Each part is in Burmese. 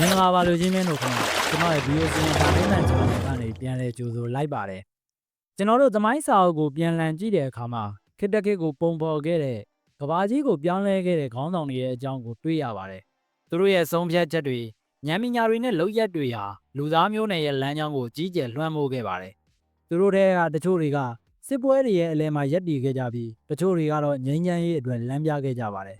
မင်္ဂလာပါလူချင်းမင်းတို့ခင်ဗျာကျွန်တော်ရဲ့ VOC တာမင်းနဲ့ကျွန်တော်ကနေပြန်လဲကြိုဆိုလိုက်ပါတယ်ကျွန်တော်တို့သမိုင်းစာအုပ်ကိုပြန်လည်ကြည့်တဲ့အခါမှာခေတ္တခေတ်ကိုပုံဖော်ခဲ့တဲ့ကဘာကြီးကိုပြောင်းလဲခဲ့တဲ့ခေါင်းဆောင်တွေရဲ့အကြောင်းကိုတွေ့ရပါတယ်သူတို့ရဲ့ဆုံးဖြတ်ချက်တွေညံမညာတွေနဲ့လောက်ရက်တွေဟာလူသားမျိုးနယ်ရဲ့လမ်းကြောင်းကိုကြီးကျယ်လွှမ်းမိုးခဲ့ပါတယ်သူတို့ထဲကတချို့တွေကစစ်ပွဲတွေရဲ့အလဲမှာရက်တည်ခဲ့ကြပြီးတချို့တွေကတော့ငြိမ်းချမ်းရေးအတွက်လမ်းပြခဲ့ကြပါတယ်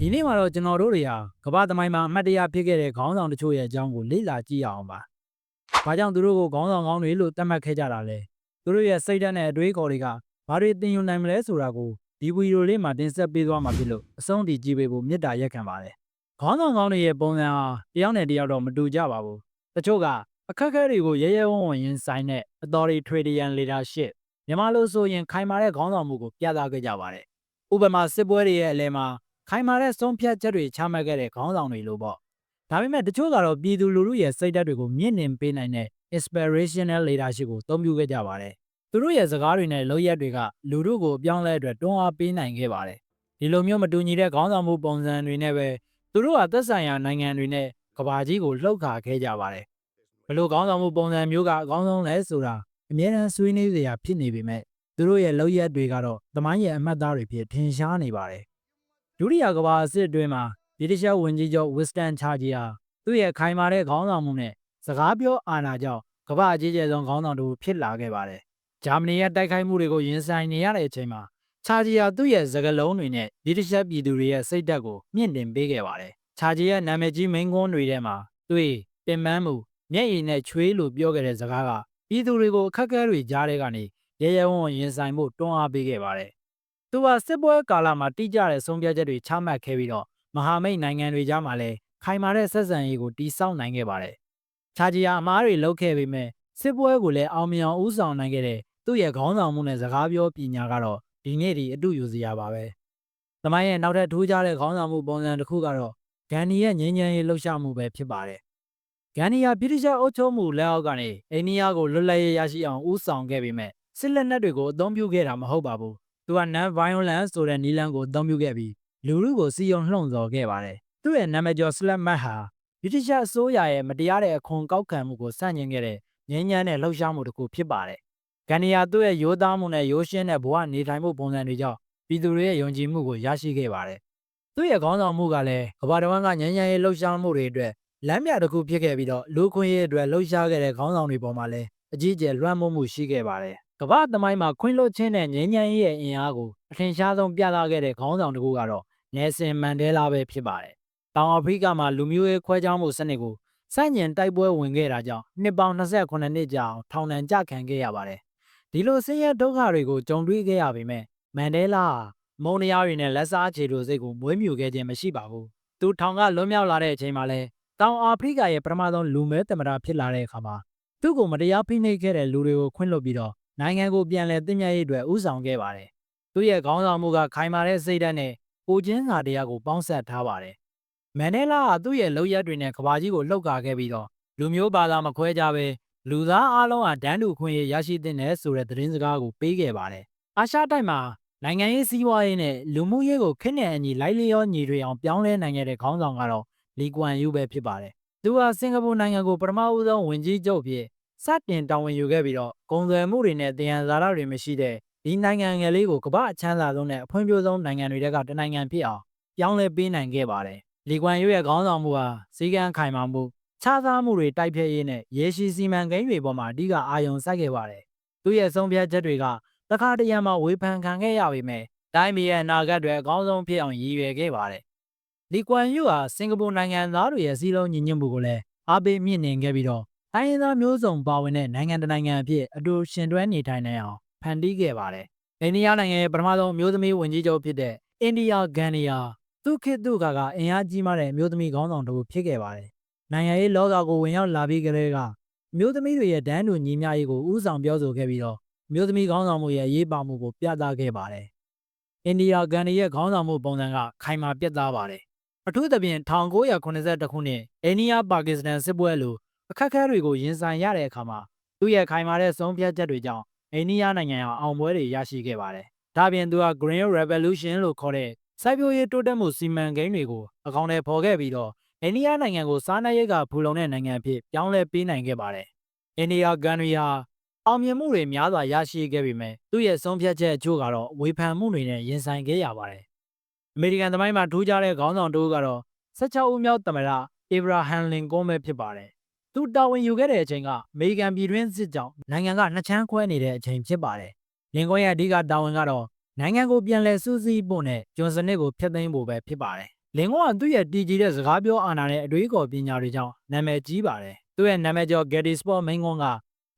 ဒီနေ့မှာတော့ကျွန်တော်တို့တွေဟာကမ္ဘာသမိုင်းမှာအမှတ်တရဖြစ်ခဲ့တဲ့ခေါင်းဆောင်တချို့ရဲ့အကြောင်းကိုလေ့လာကြည့်ရအောင်ပါ။ဘာကြောင့်သူတို့ကိုခေါင်းဆောင်ကောင်းတွေလို့သတ်မှတ်ခဲ့ကြတာလဲ။သူတို့ရဲ့စိတ်ဓာတ်နဲ့အတွေးအခေါ်တွေကဘာတွေသင်ယူနိုင်မလဲဆိုတာကိုဒီဗီဒီယိုလေးမှာတင်ဆက်ပေးသွားမှာဖြစ်လို့အဆုံးထိကြည့်ပေးဖို့မေတ္တာရက်ခံပါတယ်။ခေါင်းဆောင်ကောင်းတွေရဲ့ပုံစံဟာတယောက်နဲ့တယောက်တော့မတူကြပါဘူး။တချို့ကအခက်အခဲတွေကိုရဲရဲဝံ့ဝံ့ရင်ဆိုင်တဲ့ authoritarian leadership မြန်မာလိုဆိုရင်ခိုင်မာတဲ့ခေါင်းဆောင်မှုကိုပြသခဲ့ကြပါတယ်။ဥပမာစစ်ပွဲတွေရဲ့အလဲမှာ ခိုင်မာတဲ့ဆုံးဖြတ်ချက်တွေချမှတ်ခဲ့တဲ့ခေါင်းဆောင်တွေလို့ပေါ့။ဒါပေမဲ့တချို့ကတော့ပြည်သူလူထုရဲ့စိတ်ဓာတ်တွေကိုမြင့်တင်ပေးနိုင်တဲ့ inspirational leadership ကိုအသုံးပြုခဲ့ကြပါတယ်။သူတို့ရဲ့စကားတွေနဲ့လုပ်ရက်တွေကလူထုကိုအပြောင်းလဲအတွက်တွန်းအားပေးနိုင်ခဲ့ပါတယ်။ဒီလိုမျိုးမတူညီတဲ့ခေါင်းဆောင်မှုပုံစံတွေနဲ့ပဲသူတို့ကသက်ဆိုင်ရာနိုင်ငံတွေနဲ့ကဘာကြီးကိုလှုပ်ခါခဲ့ကြပါတယ်။ဘလို့ခေါင်းဆောင်မှုပုံစံမျိုးကအကောင်းဆုံးလဲဆိုတာအများအားဆွေးနွေးစရာဖြစ်နေပေမဲ့သူတို့ရဲ့လုပ်ရက်တွေကတော့သမိုင်းရဲ့အမှတ်အသားတွေဖြစ်ထင်ရှားနေပါတယ်။ ဒုတိယကမ္ဘာစစ်အတွင်းမှာဗြိတိရှဝန်ကြီးချုပ်ဝစ်စတန်ချာဂျီဟာသူ့ရဲ့ခိုင်မာတဲ့ခေါင်းဆောင်မှုနဲ့စကားပြောအာဏာကြောင့်ကမ္ဘာအကြီးကျယ်ဆုံးခေါင်းဆောင်တူဖြစ်လာခဲ့ပါတယ်။ဂျာမနီရဲ့တိုက်ခိုက်မှုတွေကိုရင်ဆိုင်နေရတဲ့အချိန်မှာချာဂျီဟာသူ့ရဲ့စကားလုံးတွေနဲ့ဗြိတိရှပြည်သူတွေရဲ့စိတ်ဓာတ်ကိုမြင့်တင်ပေးခဲ့ပါတယ်။ချာဂျီရဲ့နာမည်ကြီးမိန်းကွန်းတွေထဲမှာသူ့ပင်ပန်းမှုမျက်ရည်နဲ့ချွေးလို့ပြောခဲ့တဲ့စကားကပြည်သူတွေကိုအခက်အခဲတွေကြားထဲကနေရဲရဲဝံ့ဝံ့ရင်ဆိုင်မှုတွန်းအားပေးခဲ့ပါတယ်။ သူဟာစစ်ပွဲကာလမှာတိကျတဲ့ဆုံးဖြတ်ချက်တွေချမှတ်ခဲ့ပြီးတော့မဟာမိတ်နိုင်ငံတွေကြားမှာလည်းခိုင်မာတဲ့ဆက်ဆံရေးကိုတည်ဆောက်နိုင်ခဲ့ပါတယ်။ချာဂျီယာအမားတွေလုပ်ခဲ့ပေမဲ့စစ်ပွဲကိုလည်းအောင်မြင်အောင်ဦးဆောင်နိုင်ခဲ့တဲ့သူ့ရဲ့ခေါင်းဆောင်မှုနဲ့စကားပြောပညာကတော့ဒီနေ့ဒီအတူယူစရာပါပဲ။သမိုင်းရဲ့နောက်ထပ်ထူးခြားတဲ့ခေါင်းဆောင်မှုပုံစံတစ်ခုကတော့ဂန်နီရဲ့ငြိမ်းချမ်းရေးလှုပ်ရှားမှုပဲဖြစ်ပါတယ်။ဂန်နီယာဗြိတိရှအုပ်ချုပ်မှုလက်အောက်ကနေအိန္ဒိယကိုလွတ်လပ်ရေးရရှိအောင်ဦးဆောင်ခဲ့ပေမဲ့စစ်လက်နက်တွေကိုအသုံးပြုခဲ့တာမဟုတ်ပါဘူး။ သူက non violence ဆိုတဲ့နည်းလမ်းကိုအသုံးပြုခဲ့ပြီးလူလူကိုစီယုံလှုံ့ဆော်ခဲ့ပါတယ်။သူ့ရဲ့နာမည်ကျော် Slap Mat ဟာဗြိတိရှအစိုးရရဲ့မတရားတဲ့အခွန်ကောက်ခံမှုကိုစန့်ကျင်ခဲ့တဲ့ငြိမ်းချမ်းတဲ့လှုပ်ရှားမှုတစ်ခုဖြစ်ပါတယ်။ဂန်နီယာသူ့ရဲ့ရိုးသားမှုနဲ့ရိုးရှင်းတဲ့ဘဝနေထိုင်မှုပုံစံတွေကြောင့်ပြည်သူတွေရဲ့ယုံကြည်မှုကိုရရှိခဲ့ပါတယ်။သူ့ရဲ့ခေါင်းဆောင်မှုကလည်းကမ္ဘာတစ်ဝန်းကငြိမ်းချမ်းရေးလှုပ်ရှားမှုတွေအတွက်လမ်းပြတစ်ခုဖြစ်ခဲ့ပြီးတော့လူခွင့်ရေးအတွက်လှုပ်ရှားခဲ့တဲ့ခေါင်းဆောင်တွေပေါ်မှာလည်းအကြီးအကျယ်လွှမ်းမိုးမှုရှိခဲ့ပါတယ်။ ကမ္ဘာသမိုင်းမှာခွင့်လွှတ်ခြင်းနဲ့ငြိမ်းချမ်းရေးရဲ့အင်အားကိုအထင်ရှားဆုံးပြသခဲ့တဲ့ခေါင်းဆောင်တစ်ခုကတော့နယ်ဆင်မန်ဒဲလာပဲဖြစ်ပါတယ်။တောင်အာဖရိကမှာလူမျိုးရေးခွဲခြားမှုစနစ်ကိုစန့်ကျင်တိုက်ပွဲဝင်ခဲ့တာကြောင့်နှစ်ပေါင်း28နှစ်ကြာအောင်ထောင်ဒဏ်ကြခံခဲ့ရပါတယ်။ဒီလိုဆင်းရဲဒုက္ခတွေကိုကြုံတွေ့ခဲ့ရပေမဲ့မန်ဒဲလာဟာမုံတရားတွေနဲ့လက်စားအခြေလိုစိတ်ကိုမွေးမြူခဲ့ခြင်းမရှိပါဘူး။သူထောင်ကလွတ်မြောက်လာတဲ့အချိန်မှာလဲတောင်အာဖရိကရဲ့ပထမဆုံးလူမဲသမ္မတဖြစ်လာတဲ့အခါမှာသူ့ကိုမတရားဖိနှိပ်ခဲ့တဲ့လူတွေကိုခွင့်လွှတ်ပြီးတော့ နိုင်ငံကိုပြန်လည်တည်မြဲရေးအတွက်ဥဆောင်ခဲ့ပါတယ်။သူ့ရဲ့ခေါင်းဆောင်မှုကခိုင်မာတဲ့စိတ်ဓာတ်နဲ့ကိုချင်းစာတရားကိုပေါင်းစပ်ထားပါတယ်။မန်ဒဲလာကသူ့ရဲ့လုပ်ရက်တွေနဲ့ကဘာကြီးကိုလှုပ်ကာခဲ့ပြီးတော့လူမျိုးဘာသာမခွဲကြဘဲလူသားအလုံးဟာဒန်းတူခွင့်ရရရှိတဲ့နယ်ဆိုတဲ့သတင်းစကားကိုပေးခဲ့ပါတယ်။အာရှတိုက်မှာနိုင်ငံရေးစီးပွားရေးနဲ့လူမှုရေးကိုခက်နဲ့အညီလိုက်လျောညီတွေအောင်ပြောင်းလဲနိုင်ခဲ့တဲ့ခေါင်းဆောင်ကတော့လီကွမ်ယူပဲဖြစ်ပါတယ်။သူဟာစင်ကာပူနိုင်ငံကိုပထမဦးဆုံးဝင်ကြီးချုပ်ဖြစ် စတင်တာဝန်ယူခဲ့ပြီးတော့ကုန်သွယ်မှုတွေနဲ့တရားဇာတာတွေမရှိတဲ့ဒီနိုင်ငံငယ်လေးကိုကမ္ဘာအချမ်းသာဆုံးနဲ့အဖွံ့ဖြိုးဆုံးနိုင်ငံတွေကတနိုင်ငံဖြစ်အောင်ပြောင်းလဲပေးနိုင်ခဲ့ပါတယ်။လီကွမ်ယူရဲ့ခေါင်းဆောင်မှုဟာစီကံခိုင်မာမှုခြားသားမှုတွေတိုက်ဖျက်ရေးနဲ့ရေရှည်စီမံကိန်းတွေပေါ်မှာအဓိကအာရုံစိုက်ခဲ့ပါတယ်။သူရဲ့ဆုံးဖြတ်ချက်တွေကတခါတရံမှာဝေဖန်ခံခဲ့ရပေမဲ့တိုင်းပြည်ရဲ့အနာဂတ်တွေအကောင်းဆုံးဖြစ်အောင်ရည်ရွယ်ခဲ့ပါတယ်။လီကွမ်ယူဟာစင်ကာပူနိုင်ငံသားတွေရဲ့စည်းလုံးညီညွတ်မှုကိုလည်းအားပေးမြင့်တင်ခဲ့ပြီးတော့ တိုင်းရင်းသားမျိုးစုံပါဝင်တဲ့နိုင်ငံတကာနိုင်ငံအဖြစ်အတူရှင်တွဲနေထိုင်နိုင်အောင်ဖန်တီးခဲ့ပါတယ်။အိန္ဒိယနိုင်ငံရဲ့ပထမဆုံးမျိုးသမီးဝင်ကြီးချုပ်ဖြစ်တဲ့အိန္ဒိယဂန်နီယာသူခေတ်သူကကအင်အားကြီးမားတဲ့မျိုးသမီးခေါင်းဆောင်တစ်ခုဖြစ်ခဲ့ပါတယ်။နိုင်ငံရေးလောကကိုဝင်ရောက်လာပြီးကလေးကမျိုးသမီးတွေရဲ့ဒန်းတူညီမျှရေးကိုဥဆောင်ပြောဆိုခဲ့ပြီးတော့မျိုးသမီးခေါင်းဆောင်မှုရဲ့အရေးပါမှုကိုပြသခဲ့ပါတယ်။အိန္ဒိယဂန်နီရဲ့ခေါင်းဆောင်မှုပုံစံကခိုင်မာပြတ်သားပါတယ်။အထူးသဖြင့်1982ခုနှစ်အိန္ဒိယပါကစ္စတန်စစ်ပွဲလို အခက်အခဲတွေကိုရင်ဆိုင်ရတဲ့အခါမှာသူ့ရဲ့ခိုင်မာတဲ့ဆုံးဖြတ်ချက်တွေကြောင့်အိန္ဒိယနိုင်ငံဟာအောင်ပွဲတွေရရှိခဲ့ပါတယ်။ဒါပြင်သူက Green Revolution လို့ခေါ်တဲ့စိုက်ပျိုးရေးတိုးတက်မှုစီမံကိန်းတွေကိုအကောင့်ထဲပေါ်ခဲ့ပြီးတော့အိန္ဒိယနိုင်ငံကိုစားနပ်ရိက္ခာဖူလုံတဲ့နိုင်ငံအဖြစ်ပြောင်းလဲပေးနိုင်ခဲ့ပါတယ်။အိန္ဒိယကန်ရီဟာအောင်မြင်မှုတွေများစွာရရှိခဲ့ပေမဲ့သူ့ရဲ့ဆုံးဖြတ်ချက်အချို့ကတော့ဝေဖန်မှုတွေနဲ့ရင်ဆိုင်ခဲ့ရပါတယ်။အမေရိကန်သမိုင်းမှာထူးခြားတဲ့ခေါင်းဆောင်တစ်ဦးကတော့16ဦးမြောက်သမ္မတအေဗရာဟမ်လင်ကွန်ပဲဖြစ်ပါတယ်။ သူတာဝန်ယူခဲ့တဲ့အချိန်ကအမေရိကန်ပြည်တွင်းစစ်ကြောင့်နိုင်ငံကနှစ်ချမ်းခွဲနေတဲ့အချိန်ဖြစ်ပါတယ်။လင်ကွန်ရဲ့အဓိကတာဝန်ကတော့နိုင်ငံကိုပြန်လည်စူးစီးဖို့နဲ့ဂျွန်စနစ်ကိုဖျက်သိမ်းဖို့ပဲဖြစ်ပါတယ်။လင်ကွန်ကသူ့ရဲ့တည်ကြည်တဲ့စကားပြောအာဏာနဲ့အတွေးအခေါ်ပညာတွေကြောင့်နာမည်ကြီးပါတယ်။သူ့ရဲ့နာမည်ကျော် Gettysburg မိန့်ခွန်းက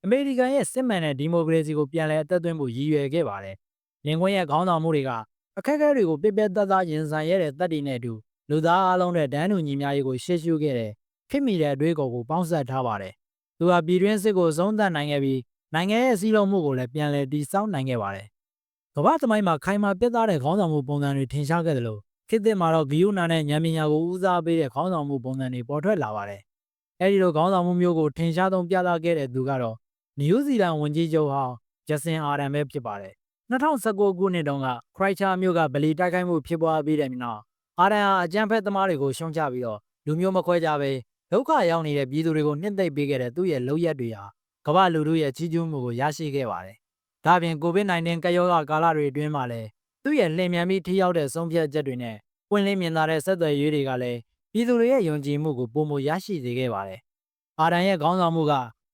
အမေရိကန်ရဲ့စစ်မှန်တဲ့ဒီမိုကရေစီကိုပြန်လည်အသက်သွင်းဖို့ရည်ရွယ်ခဲ့ပါတယ်။လင်ကွန်ရဲ့ခေါင်းဆောင်မှုတွေကအခက်အခဲတွေကိုပြပြတသားရင်ဆိုင်ရတဲ့တပ်တွေနဲ့အတူလူသားအလုံးတဲ့ဒန်းတူညီများရေးကိုရှေ့ရှုခဲ့တဲ့ ခင်မိတဲ့အတွေးအခေါ်ကိုပေါင်းစပ်ထားပါတယ်။သူဟာပြည်တွင်းစစ်ကိုအဆုံးသတ်နိုင်ခဲ့ပြီးနိုင်ငံရဲ့စည်းလုံးမှုကိုလည်းပြန်လည်တည်ဆောက်နိုင်ခဲ့ပါတယ်။ကမ္ဘာသမိုင်းမှာခိုင်မာပြတ်သားတဲ့ခေါင်းဆောင်မှုပုံစံတွေထင်ရှားခဲ့တယ်လို့ခေတ်သစ်မှာတော့ဂီယုနာနဲ့ဉာဏ်ပညာကိုဦးစားပေးတဲ့ခေါင်းဆောင်မှုပုံစံတွေပေါ်ထွက်လာပါတယ်။အဲဒီလိုခေါင်းဆောင်မှုမျိုးကိုထင်ရှားဆုံးပြသခဲ့တဲ့သူကတော့နယူးဇီလန်ဝန်ကြီးချုပ်ဟောင်းဂျက်ဆင်အာရန်ပဲဖြစ်ပါတယ်။2019ခုနှစ်တုန်းကခရိုက်ချာမြို့ကဗလီတိုက်ခိုက်မှုဖြစ်ပွားပြီးတဲ့နောက်အာရန်ဟာအကြမ်းဖက်သမားတွေကိုရှုံချပြီးတော့လူမျိုးမခွဲကြဘဲ ဒုက္ခရောက်နေတဲ့ပြည်သူတွေကိုနှိမ့်သိပ်ပေးခဲ့တဲ့သူ့ရဲ့လုပ်ရက်တွေဟာကမ္ဘာလူထုရဲ့ကြီးကျူးမှုကိုရရှိခဲ့ပါတယ်။ဒါပြင် COVID-19 ကပ်ရောဂါကာလတွေအတွင်းမှာလည်းသူ့ရဲ့လျင်မြန်ပြီးထိရောက်တဲ့ဆုံးဖြတ်ချက်တွေနဲ့ပွင့်လင်းမြင်သာတဲ့ဆက်သွယ်ရေးတွေကလည်းပြည်သူတွေရဲ့ယုံကြည်မှုကိုပုံမရရှိစေခဲ့ပါတယ်။အာရန်ရဲ့ခေါင်းဆောင်မှုက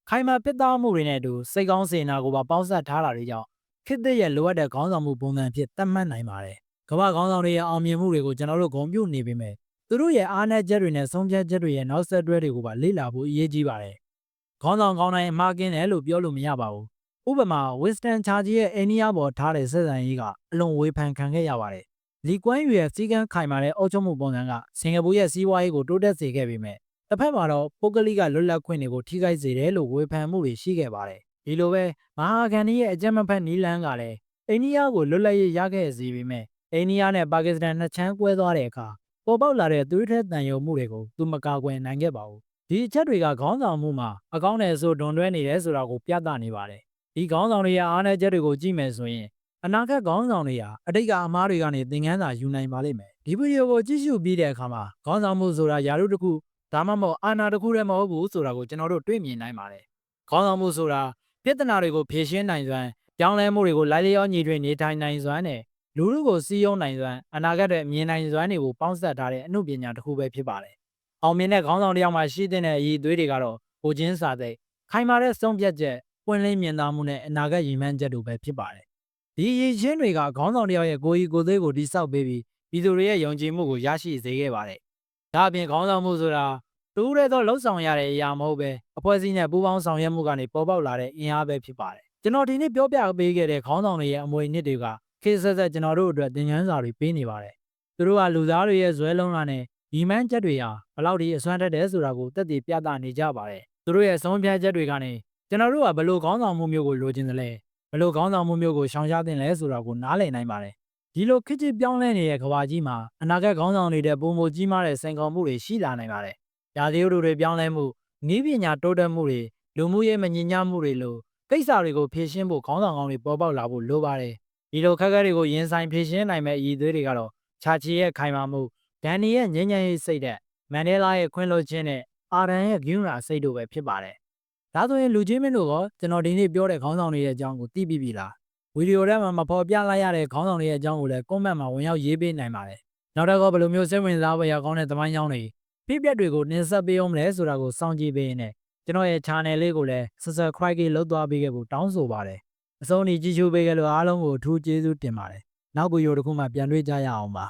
ခိုင်မာပစ်သားမှုတွေနဲ့အတူစိတ်ကောင်းစေနာကိုပါပေါင်းစပ်ထားတာတွေကြောင့်ခေတ်သစ်ရဲ့လိုအပ်တဲ့ခေါင်းဆောင်မှုပုံစံဖြစ်သတ်မှတ်နိုင်ပါတယ်။ကမ္ဘာခေါင်းဆောင်တွေရဲ့အောင်မြင်မှုတွေကိုကျွန်တော်တို့ဂုဏ်ပြုနေပေမဲ့ သူတို့ရဲ့အားနည်းချက်တွေနဲ့ဆုံးဖြတ်ချက်တွေရဲ့နောက်ဆက်တွဲတွေကိုပါလေ့လာဖို့အရေးကြီးပါတယ်။ခေါင်းဆောင်ကောင်းတိုင်းအမှားကင်းတယ်လို့ပြောလို့မရပါဘူး။ဥပမာ Winston Churchill ရဲ့အိန္ဒိယပေါ်ထားတဲ့ဆက်ဆံရေးကအလွန်ဝေဖန်ခံခဲ့ရပါတယ်။လီကွမ်းယူရဲ့စီကန်းခိုင်မာတဲ့အုပ်ချုပ်မှုပုံစံကစင်ကာပူရဲ့စီးပွားရေးကိုတိုးတက်စေခဲ့ပေမဲ့တစ်ဖက်မှာတော့ပုဂ္ဂလိကလွတ်လပ်ခွင့်တွေကိုထိခိုက်စေတယ်လို့ဝေဖန်မှုတွေရှိခဲ့ပါတယ်။ဒီလိုပဲမဟာဂန်ဒီရဲ့အကြမ်းမဖက်နီလန်းကလည်းအိန္ဒိယကိုလွတ်လပ်ရေးရခဲ့စေပေမဲ့အိန္ဒိယနဲ့ပါကစ္စတန်နှစ်ချမ်းကွဲသွားတဲ့အခါ ပေါ်ပေါက်လာတဲ့သွေးထဲတန်ယုံမှုတွေကိုသူမကာကွယ်နိုင်ခဲ့ပါဘူး။ဒီအချက်တွေကခေါင်းဆောင်မှုမှာအကောင်းနဲ့ဆိုဒွန်တွဲနေတယ်ဆိုတာကိုပြသနေပါတယ်။ဒီခေါင်းဆောင်တွေရဲ့အားနည်းချက်တွေကိုကြည့်မယ်ဆိုရင်အနာဂတ်ခေါင်းဆောင်တွေဟာအတိတ်ကအမားတွေကနေသင်ခန်းစာယူနိုင်ပါလိမ့်မယ်။ဒီဗီဒီယိုကိုကြည့်ရှုပြီးတဲ့အခါမှာခေါင်းဆောင်မှုဆိုတာယာရုတစ်ခုဒါမှမဟုတ်အာဏာတစ်ခုတည်းမဟုတ်ဘူးဆိုတာကိုကျွန်တော်တို့တွေ့မြင်နိုင်ပါတယ်။ခေါင်းဆောင်မှုဆိုတာပြဿနာတွေကိုဖြေရှင်းနိုင်စွမ်းပြောင်းလဲမှုတွေကိုလိုက်လျောညီတွေနေထိုင်နိုင်စွမ်းနဲ့ လူလူကိုစီးယုံနိုင်စွမ်းအနာဂတ်ရဲ့မြင်နိုင်စွမ်းတွေကိုပေါင်းစပ်ထားတဲ့အမှုပညာတစ်ခုပဲဖြစ်ပါတယ်။အောင်မြင်တဲ့ခေါင်းဆောင်တစ်ယောက်မှာရှိတဲ့အရည်အသွေးတွေကတော့ကိုချင်းစာသိခိုင်မာတဲ့ဆုံးဖြတ်ချက်ပွင့်လင်းမြင်သာမှုနဲ့အနာဂတ်ရည်မှန်းချက်တို့ပဲဖြစ်ပါတယ်။ဒီရည်ချင်းတွေကခေါင်းဆောင်တစ်ယောက်ရဲ့ကိုယ်ဤကိုယ်သေးကိုတိစောက်ပေးပြီးပြည်သူတွေရဲ့ယုံကြည်မှုကိုရရှိစေခဲ့ပါတယ်။ဒါအပြင်ခေါင်းဆောင်မှုဆိုတာတူးတဲ့သောလှုပ်ဆောင်ရတဲ့အရာမဟုတ်ပဲအဖွဲ့အစည်းနဲ့ပူးပေါင်းဆောင်ရွက်မှုကနေပေါ်ပေါက်လာတဲ့အင်အားပဲဖြစ်ပါတယ်။ကျွန်တော်ဒီနေ့ပြောပြပေးခဲ့တဲ့ခေါင်းဆောင်တွေရဲ့အမွေအနှစ်တွေက ခေတ်ဆက်ဆက်ကျွန်တော်တို့အတွက်သင်ခန်းစာတွေပေးနေပါတယ်။သူတို့ကလူသားတွေရဲ့ဇွဲလုံးလာနဲ့ဒီမှန်းချက်တွေဟာဘလောက်ဒီအစွမ်းတက်တယ်ဆိုတာကိုသက်သေပြသနေကြပါတယ်။သူတို့ရဲ့ဆုံးဖြတ်ချက်တွေကနေကျွန်တော်တို့ကဘလို့ခေါင်းဆောင်မှုမျိုးကိုလိုချင်တယ်လဲဘလို့ခေါင်းဆောင်မှုမျိုးကိုရှောင်ရှားတင်လဲဆိုတာကိုနားလည်နိုင်ပါတယ်။ဒီလိုခေတ်ကြီးပြောင်းလဲနေတဲ့ကဘာကြီးမှာအနာဂတ်ခေါင်းဆောင်တွေတဲ့ပုံမကြီးမားတဲ့စိန်ခေါ်မှုတွေရှိလာနိုင်ပါတယ်။ရာသီဥတုတွေပြောင်းလဲမှုနည်းပညာတိုးတက်မှုတွေလူမှုရေးမငြင်ညမှုတွေလိုကိစ္စတွေကိုဖြေရှင်းဖို့ခေါင်းဆောင်ကောင်းတွေပေါ်ပေါက်လာဖို့လိုပါတယ် ဒီလိုခက်ခဲတွေကိုရင်ဆိုင်ဖြေရှင်းနိုင်မဲ့အည်သွေးတွေကတော့ချာချီရဲ့ခိုင်မာမှုဒန်နီရဲ့ငြိမ်းချမ်းရေးစိတ်တဲ့မန်ဒဲလာရဲ့ခွင့်လွှတ်ခြင်းနဲ့အာရန်ရဲ့ဂျူရာစိတ်တို့ပဲဖြစ်ပါတယ်ဒါဆိုရင်လူချင်းမင်းတို့ကကျွန်တော်ဒီနေ့ပြောတဲ့ခေါင်းဆောင်တွေရဲ့အကြောင်းကိုသိပြီးပြီလားဗီဒီယိုထဲမှာမဖော်ပြလိုက်ရတဲ့ခေါင်းဆောင်တွေရဲ့အကြောင်းကိုလည်း comment မှာဝင်ရောက်ရေးပေးနိုင်ပါတယ်နောက်တော့ဘယ်လိုမျိုးစိတ်ဝင်စားဖွယ်ရာကောင်းတဲ့သမိုင်းကြောင်းတွေဖြစ်ပျက်တွေကိုနှင်ဆက်ပေးအောင်လဲဆိုတာကိုစောင့်ကြည့်ပေးရင်ကျွန်တော်ရဲ့ channel လေးကိုလည်း subscribe လုပ်သွားပေးခဲ့ဖို့တောင်းဆိုပါတယ် အဆုံးထိကြည့်ရှုပေးကြလို့အားလုံးကိုအထူးကျေးဇူးတင်ပါတယ်နောက်ဗီဒီယိုတစ်ခုမှပြန်တွေ့ကြရအောင်ပါ